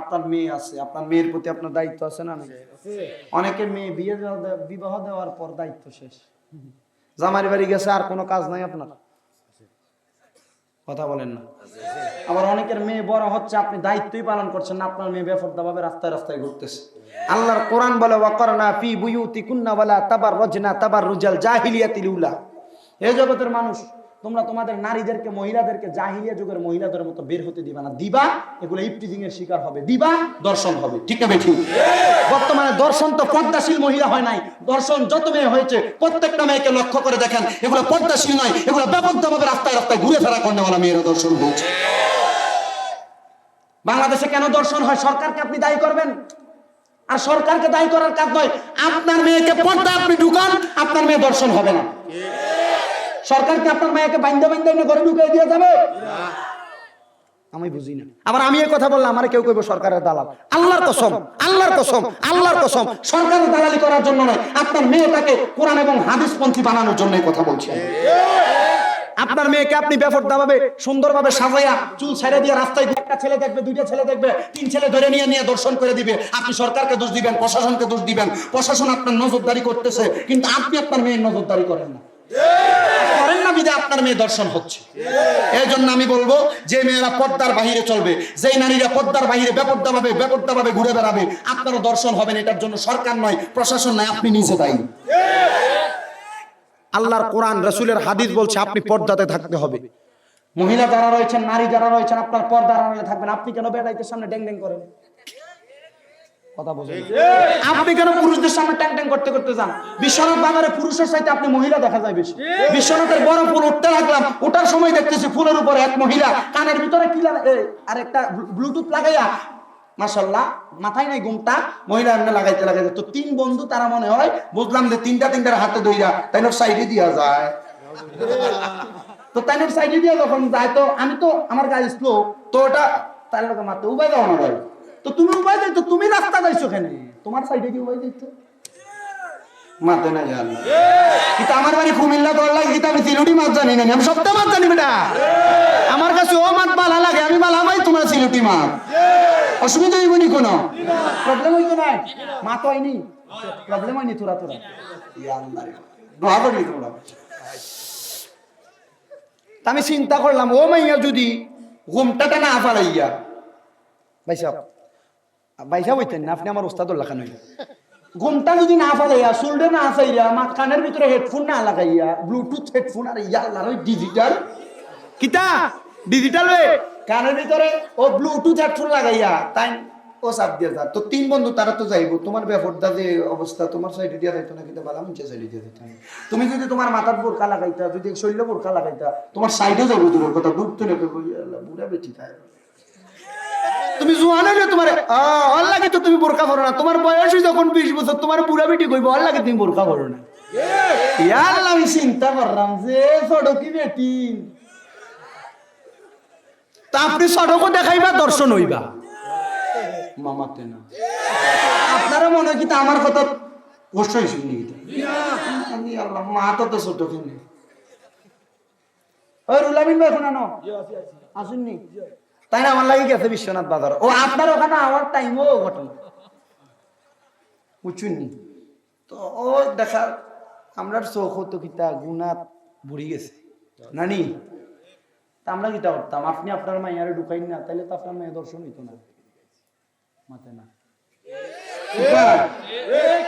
আপনার মেয়ে আছে আপনার মেয়ের প্রতি আপনার দায়িত্ব আছে না নাই? অনেকে মেয়ে বিয়ে বিবাহ দেওয়ার পর দায়িত্ব শেষ। জামারি বাড়ি গেছে আর কোনো কাজ নাই আপনার? কথা বলেন না। আবার অনেকের মেয়ে বড় হচ্ছে আপনি দায়িত্বই পালন করছেন না আপনার মেয়ে বেফরদা ভাবে রাস্তায় রাস্তায় ঘুরতেছে। আল্লাহর কোরআন বলে ওয়াকরনা ফি বুয়ুতি কুন্না ওয়ালা তাবার রজনা তাবার রুজাল জাহিলিয়াতিল উলা এই জগতের মানুষ তোমরা তোমাদের নারীদেরকে, মহিলাদেরকে জাহিলিয়া যুগের মহিলাদের মতো বের হতে দিবা না। দিবা, এগুলো ইফটিজিং এর শিকার হবে। দিবা, দর্শন হবে। ঠিক না বেঠিক বর্তমানে দর্শন তো পর্দাশীল মহিলা হয় নাই। দর্শন যত মেয়ে হয়েছে, প্রত্যেকটা মেয়েকে লক্ষ্য করে দেখেন, এগুলো পর্দাশীল নয়, এগুলো ব্যাপকভাবে রাস্তায় রাস্তায় ঘুরে ফেরা করনেওয়ালা মেয়েরা দর্শন হচ্ছে বাংলাদেশে কেন দর্শন হয়? সরকারকে আপনি দায়ী করবেন? আর সরকারকে দায়ী করার কাজ নয়। আপনার মেয়েকে পর্দা আপনি ঢুকান, আপনার মেয়ে দর্শন হবে না। সরকারকে আপনার মেয়েকে বাইন্দা বাইন্দা ঘরে ঢুকিয়ে দিয়ে যাবে? আমি বুঝি না। আবার আমি কথা বললাম, আমার কেউ কইব সরকারের দালাল। আল্লাহর কসম আল্লাহর কসম আল্লাহর কসম, সরকারের দালালি করার জন্য নয়, আপনার মেয়েটাকে কোরআন এবং হাদিসপন্থী বানানোর জন্য কথা বলছি আপনার মেয়েকে আপনি ভাবে সুন্দরভাবে সাজাইয়া চুল ছেড়ে দিয়ে রাস্তায় একটা ছেলে দেখবে, দুইটা ছেলে দেখবে, তিন ছেলে ধরে নিয়ে নিয়ে দর্শন করে দিবে। আপনি সরকারকে দোষ দিবেন, প্রশাসনকে দোষ দিবেন। প্রশাসন আপনার নজরদারি করতেছে, কিন্তু আপনি আপনার মেয়ের নজরদারি করেন না। না বিদে আপনার মেয়ে দর্শন হচ্ছে। এই জন্য আমি বলব, যে মেয়েরা পর্দার বাহিরে চলবে, যেই নারীরা পর্দার বাহিরে বেপর্দা ভাবে বেপর্দা ভাবে ঘুরে বেড়াবে, আপনারও দর্শন হবেন এটার জন্য সরকার নয়, প্রশাসন নয়, আপনি নিজে দায়ী। আল্লাহর কোরআন, রসুলের হাদিস বলছে, আপনি পর্দাতে থাকতে হবে। মহিলা যারা রয়েছেন, নারী যারা রয়েছেন, আপনার আড়ালে থাকবেন আপনি কেন বেড়াইতে সামনে ড্যাং ড্যাং করেন? কথা বোঝেন আপনি কেন পুরুষদের সামনে ট্যাং ট্যাং করতে করতে যান? বিশ্বনাথ বাজারে পুরুষের সাথে আপনি মহিলা দেখা যায় বেশি। বিশ্বনাথের বড় ফুল উঠতে লাগলাম ওঠার সময় দেখতেছি ফুলের উপরে এক মহিলা। কানের ভিতরে কি আর একটা ব্লুটুথ লাগাইয়া। মাশাল্লাহ মাথায় নাই ঘুমটা। মহিলা এমনি লাগাইতে লাগাইতে। তো তিন বন্ধু তারা মনে হয় বুঝলাম যে তিনটা তিনটার হাতে দইরা তাই সাইডে দিয়া যায়। তো তাই সাইডে দিয়া যখন যায় তো আমি তো আমার গাড়ি স্লো তো ওটা তার লোকে মারতে উবাই দাও না ভাই। তো তুমি উবাই যাইতো, তুমি রাস্তা যাইছো কেন? তোমার সাইডে কি উবাই যাইতো? না আমার আমি জানি না, আমি জানি আমার কাছে ও লাগে, আমি হয়নি? প্রবলেম তোরা তোরা। আমি চিন্তা করলাম, ও মাইয়া যদি ঘুমটাটা না ফালাইয়া। ভাই ভাই সাহেব হইতেন না আপনি আমার ওস্তাদুল লেখা নইলেন ঘুমটা যদি না ফালাইয়া চুলডে না আসাইয়া আমার কানের ভিতরে হেডফোন না লাগাইয়া ব্লুটুথ হেডফোন আর ইয়া ডিজিটাল কিতা ডিজিটাল ওয়ে কানের ভিতরে ও ব্লুটুথ হেডফোন লাগাইয়া তাই ও সাপ দিয়ে যা তো তিন বন্ধু তারা তো যাইবো তোমার ব্যাপারটা যে অবস্থা তোমার সাইডে দিয়া যাইতো না কিন্তু বালা মুচে সাইডে দিয়া যাইতো তুমি যদি তোমার মাথার বোরকা লাগাইতা যদি শৈল্য বোরকা লাগাইতা তোমার সাইডে যাব দূরের কথা দূর তো নেবে বুড়া বেটি খায় তুমি জোয়ান হইলে তোমার। আল লাগে তো তুমি বোরকা পরো না। তোমার বয়স যখন বিশ বছর, তোমার বুড়া বেটি কইব লাগে তুমি বোরকা পরো না। ইয়ার আমি চিন্তা করলাম যে, সড়কি বেটি। তা আপনি সড়কও দেখাইবা, দর্শন হইবা। মামাতে না। আপনারা মনে হয় কি আমার কথা ছোট তাই না আমার লাগে গেছে বিশ্বনাথ বাজার? ও, আপনার ওখানে আমার টাইমও ঘটনা বুঝুননি তো, ও, দেখা, আমরা চোখ তো কিতা, গুনাত বুড়ি গেছে। নানি, তা আমরা কিতা করতাম? আপনি আপনার মাইয়ারে ঢুকাইন না তাহলে তো আপনার মায়ের দর্শন হইতো না। মাতে না।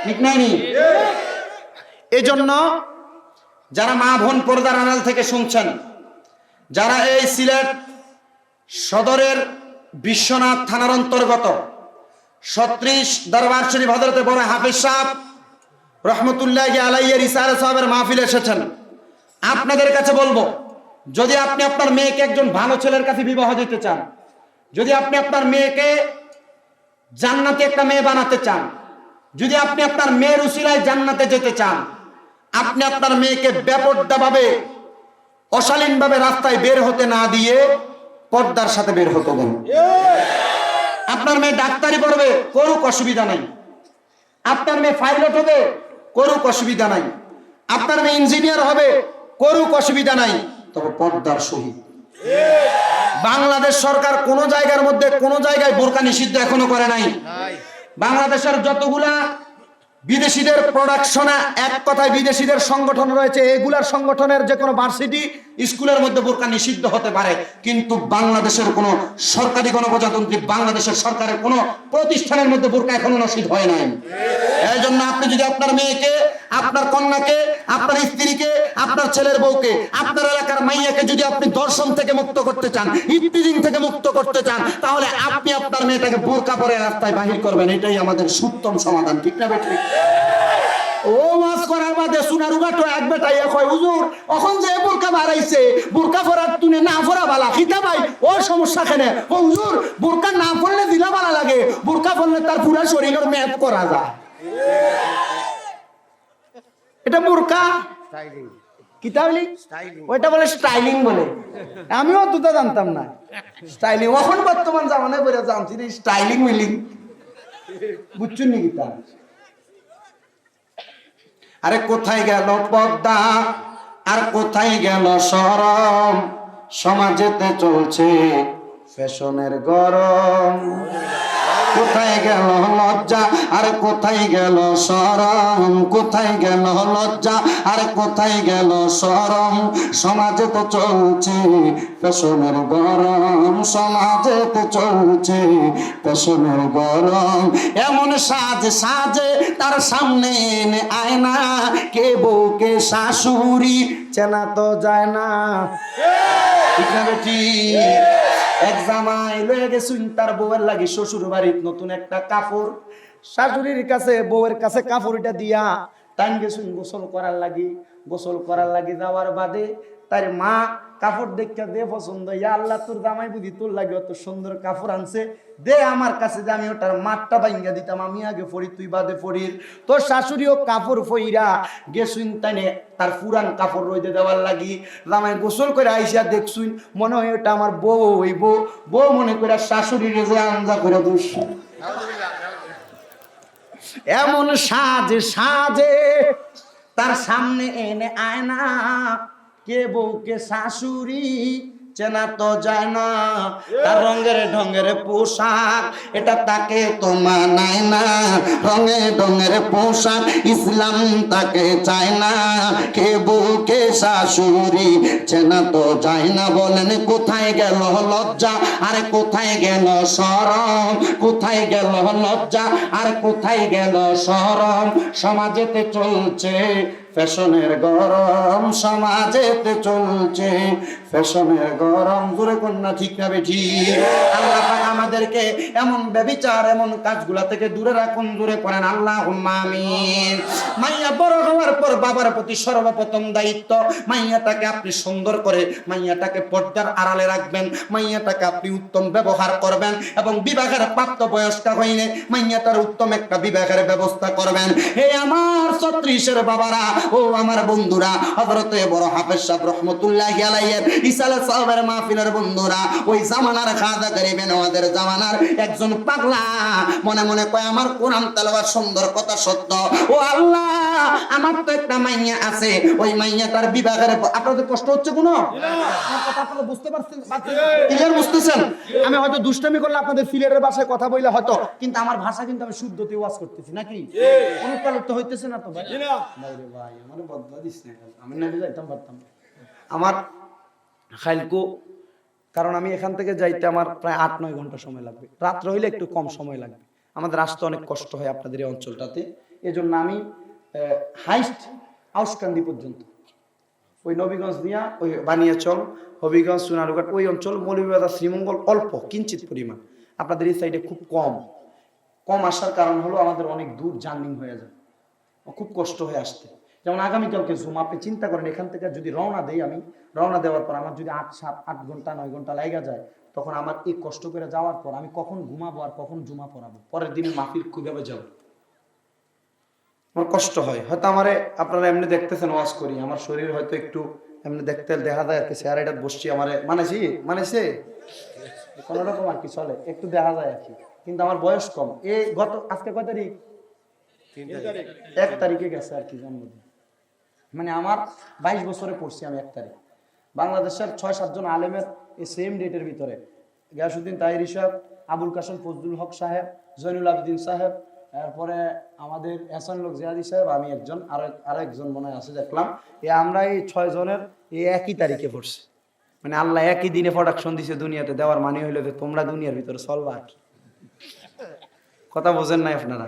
ঠিক নাই এই জন্য যারা মা বোন পর্দার আড়াল থেকে শুনছেন, যারা এই সিলেট সদরের বিশ্বনাথ থানার অন্তর্গত সত্রিশ দরবার শরীফ হজরতে বড় হাফিজ সাহেব রহমতুল্লাহ আলাইয়ের ইসারে সাহেবের মাহফিল এসেছেন। আপনাদের কাছে বলব, যদি আপনি আপনার মেয়েকে একজন ভালো ছেলের কাছে বিবাহ দিতে চান, যদি আপনি আপনার মেয়েকে জান্নাতে একটা মেয়ে বানাতে চান, যদি আপনি আপনার মেয়ের উসিলায় জান্নাতে যেতে চান, আপনি আপনার মেয়েকে ব্যাপকভাবে অশালীনভাবে রাস্তায় বের হতে না দিয়ে পর্দার সাথে বের হতো দেন আপনার মেয়ে ডাক্তারি পড়বে, করুক অসুবিধা নাই। আপনার মেয়ে পাইলট হবে, করুক অসুবিধা নাই। আপনার মেয়ে ইঞ্জিনিয়ার হবে, করুক অসুবিধা নাই। তবে পর্দার সহিত। বাংলাদেশ সরকার কোন জায়গার মধ্যে কোন জায়গায় বোরকা নিষিদ্ধ এখনও করে নাই। বাংলাদেশের যতগুলা বিদেশিদের প্রোডাকশনে এক কথায় বিদেশিদের সংগঠন রয়েছে। এগুলার সংগঠনের যে কোনো ভার্সিটি স্কুলের মধ্যে বোরকা নিষিদ্ধ হতে পারে। কিন্তু বাংলাদেশের কোনো সরকারি গণপ্রজাতন্ত্রী, বাংলাদেশের সরকারের কোনো প্রতিষ্ঠানের মধ্যে বোরকা এখনও নিষিদ্ধ হয় নাই। এই জন্য আপনি যদি আপনার মেয়েকে আপনার কন্যাকে আপনার স্ত্রীকে আপনার ছেলের বউকে আপনার এলাকার মাইয়াকে যদি আপনি দর্শন থেকে মুক্ত করতে চান ইফতিজিং থেকে মুক্ত করতে চান তাহলে আপনি আপনার মেয়েটাকে বোরকা পরে রাস্তায় বাহির করবেন। এটাই আমাদের সুত্তম সমাধান ঠিক না বেঠিক ও মাস করার বাদে সোনার উগাটো এক বেটাই কয় হুজুর এখন যে বোরকা বাড়াইছে বোরকা তুনে না পরা বালা খিতা ভাই ও সমস্যা কেনে? ও হুজুর বোরকা না পড়লে দিলা বালা লাগে বোরকা পড়লে তার পুরা শরীরের ম্যাপ করা যায়। এটা বোরকা? কিতা বলি ওইটা বলে স্টাইলিং বলে। আমিও দুটো জানতাম না। স্টাইলিং এখন বর্তমান জামানায় বলে জানছি স্টাইলিং মিলিং। বুঝছুন নি গীতা আরে কোথায় গেল পদ্মা আর কোথায় গেল সরম? সমাজেতে চলছে ফ্যাশনের গরম। কোথায় গেল লজ্জা? আর কোথায় গেল সরম? কোথায় গেল লজ্জা? আর কোথায় গেল সরম? সমাজে তো চলছে ফ্যাশনের গরম। সমাজে তো চলছে ফ্যাশনের গরম। এমন সাজ সাজে তার সামনে এনে আয়না। কে বউকে শাশুড়ি, চেনা তো যায় না। ঠিক এক জামাই লয়ে গেছুন তার বউয়ের লাগি শ্বশুর বাড়ির নতুন একটা কাপড়। শাশুড়ির কাছে, বউয়ের কাছে কাপড়টা দিয়া টাইম গেছুন গোসল করার লাগি, গোসল করার লাগি যাওয়ার বাদে তার মা কাপড় দেখতে দে পছন্দ। ইয়া আল্লাহ, তোর জামাই বুঝি, তোর লাগে অত সুন্দর কাপড় আনছে। দে আমার কাছে যে আমি ওটার মাঠটা বাইঙ্গা দিতাম, আমি আগে পড়ি, তুই বাদে পড়ির তোর শাশুড়িও কাপড় ফইরা গেছুন তাইনে তার পুরান কাপড় রইতে দেওয়ার লাগি। জামাই গোসল করে আইসা দেখছুন মনে হয় ওটা আমার বউ ওই বউ বউ মনে করে শাশুড়ির যে আঞ্জা করে দুস। এমন সাজে সাজে তার সামনে এনে আয়না কে বউকে শাশুড়ি, চেনা তো যায় না তার রঙের ঢঙ্গের পোশাক, এটা তাকে তো মানায় না। রঙে ঢঙ্গের পোশাক, ইসলাম তাকে চায় না। কে বউকে শাশুড়ি, চেনা তো যায় না। বলেন, কোথায় গেল লজ্জা? আরে কোথায় গেল সরম কোথায় গেল লজ্জা? আর কোথায় গেল সরম সমাজেতে চলছে ফ্যাশনের গরম সমাজেতে চলছে। ফ্যাশনের গরম দূরে কন্যা, ঠিক না বেঠি আল্লাহ আমাদেরকে এমন ব্যবিচার, এমন কাজগুলা থেকে দূরে রাখুন দূরে করেন আল্লাহ আমিন। মাইয়া বড় হওয়ার পর বাবার প্রতি সর্বপ্রথম দায়িত্ব, মাইয়াটাকে আপনি সুন্দর করে, মাইয়াটাকে পর্দার আড়ালে রাখবেন, মাইয়াটাকে আপনি উত্তম ব্যবহার করবেন এবং বিবাহের প্রাপ্ত বয়স্কা হইলে মাইয়াটার উত্তম একটা বিবাহের ব্যবস্থা করবেন। হে আমার ছত্রিশের বাবারা ও আমার বন্ধুরা হজরতে বড় হাফেজ সাহেব রহমতুল্লাহ আলাইয়ের ইসালে সাহেবের মাহফিলের বন্ধুরা ওই জামানার খাদা করিবেন আমাদের জামানার একজন পাগলা মনে মনে কয় আমার কোরআন তেলাওয়াত সুন্দর কথা সত্য। ও আল্লাহ আমার তো একটা মাইয়া আছে ওই মাইয়া তার বিবাহের আপনাদের কষ্ট হচ্ছে কোনো? কথা আপনারা বুঝতে পারছেন? বুঝতেছেন? আমি হয়তো দুষ্টামি করলে আপনাদের ফিলের ভাষায় কথা বললে হয়তো। কিন্তু আমার ভাষা কিন্তু আমি শুদ্ধতে ওয়াজ করতেছি নাকি? অনুকাল তো হইতেছে না তো ভাই? ভাই আমার বদলা দিস না আমি না যাইতাম পারতাম আমার খাইলকো কারণ আমি এখান থেকে যাইতে আমার প্রায় আট নয় ঘণ্টা সময় লাগবে। রাত্র হইলে একটু কম সময় লাগবে। আমাদের আসতে অনেক কষ্ট হয় আপনাদের এই অঞ্চলটাতে। এজন্য আমি হাইস্ট আউসকান্দি পর্যন্ত। ওই নবীগঞ্জ দিয়া ওই বানিয়াচল, হবিগঞ্জ, সোনারুঘাট, ওই অঞ্চল মৌলভীবাজার, শ্রীমঙ্গল অল্প, কিঞ্চিত পরিমাণ। আপনাদের এই সাইডে খুব কম। কম আসার কারণ হলো আমাদের অনেক দূর জার্নিং হয়ে যায়। খুব কষ্ট হয়ে আসতে। যেমন আগামীকালকে জুম আপনি চিন্তা করেন, এখান থেকে যদি রওনা দেই আমি, রওনা দেওয়ার পর আমার যদি আট, সাত, আট ঘণ্টা, নয় ঘণ্টা লাগা যায়, তখন আমার এই কষ্ট করে যাওয়ার পর আমি কখন ঘুমাবো আর কখন জুমা পড়াবো? পরের দিনে মাফিল কীভাবে যাব? আমার কষ্ট হয়। হয়তো আমারে আপনারা এমনি দেখতেছেন ওয়াজ করি। আমার শরীর হয়তো একটু এমনি দেখতে দেখা যায় আর কি। চেয়ার এটা বসছি আমারে মানেছি মানেছে কোনো রকম আর কি চলে একটু দেখা যায় আর কি। কিন্তু আমার বয়স কম। এই গত আজকে কয় তারিখ? এক তারিখে গেছে আর কি জন্মদিন। মানে আমার বাইশ বছরে পড়ছি আমি এক তারিখ। বাংলাদেশের ছয় সাতজন আলেমের এই সেম ডেটের ভিতরে। গিয়াসুদ্দিন তাহির সাহেব আবুল কাসেম ফজলুল হক সাহেব জৈনুল আবেদিন সাহেব এরপরে আমাদের এসান লোক জিয়াদি সাহেব, আমি একজন আরও আরও একজন মনে আছে, দেখলাম। এ আমরা এই ছয় জনের এই একই তারিখে পড়ছি। মানে আল্লাহ একই দিনে প্রোডাকশন দিছে দুনিয়াতে, দেওয়ার মানে হইল যে তোমরা দুনিয়ার ভিতরে চলবা আর কি। কথা বোঝেন নাই আপনারা?